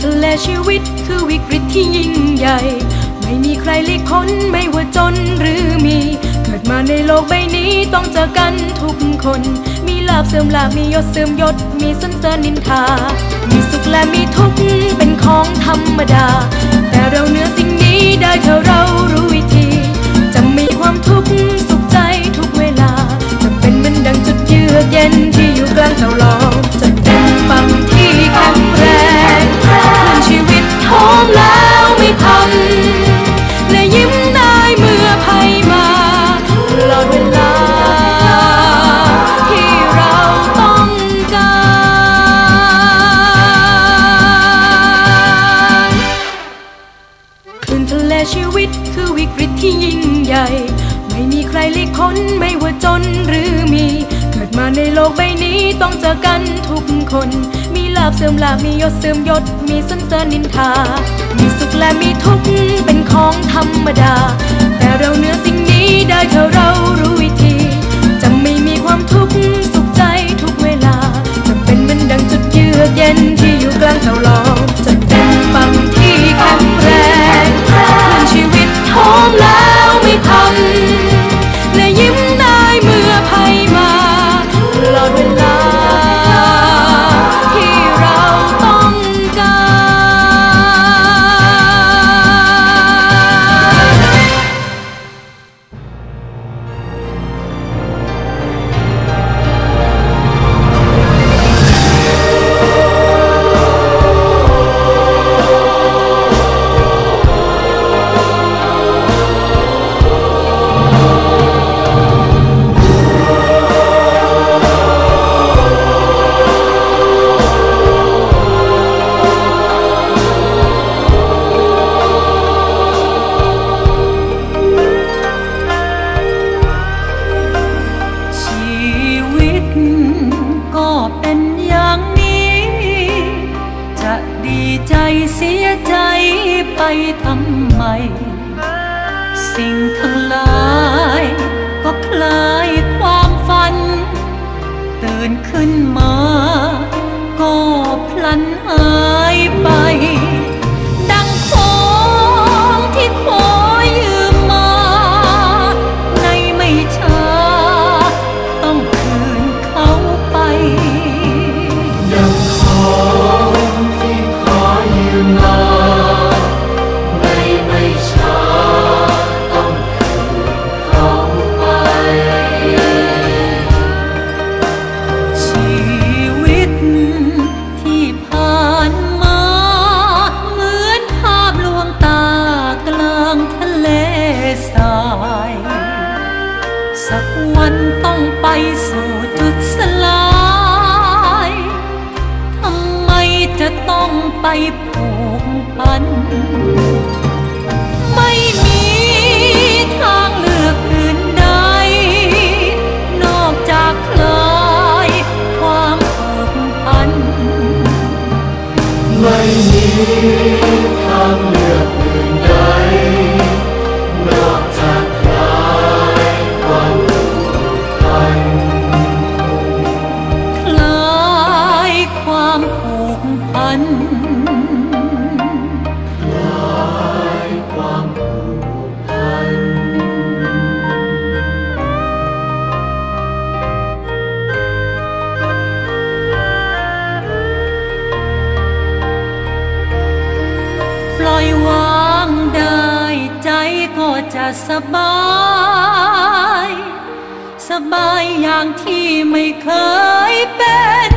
ตคือวิกฤตที่ยิ่งใหญ่ ไม่มีใครเลีกพ้นไม่ว่าจนหรือมี เกิดมาในโลกใบนี้ต้องเจอกันทุกคน มีลาบเสื่อมลาบมียศเสื่อมยศ มีสันเสริญนินทา มีสุขและมีทุกข์เป็นของธรรมดา แต่เราเหนือสิ่งนี้ได้ถ้าเรารู้วิธี ไม่มีใครหลีกพ้นไม่ว่าจนหรือมี เกิดมาในโลกใบนี้ต้องเจอกันทุกคน มีลาบเสื่อมลาบมียศเสื่อมยศ มีสันเสริญนินทา มีสุขและมีทุกข์เป็นของธรรมดา แต่เราเนื้อ ไปทำไม สิ่งทั้งหลาย ก็คล้ายความฝัน ตื่นขึ้น สักวันต้องไปสู่จุดสลายทำไมจะต้องไปผูกพัน ไม่มีทางเลือกอื่นใด นอกจากคลายความผูกพัน ไม่มีทางเลือกอื่นใด จะสบาย สบายอย่างที่ไม่เคยเป็น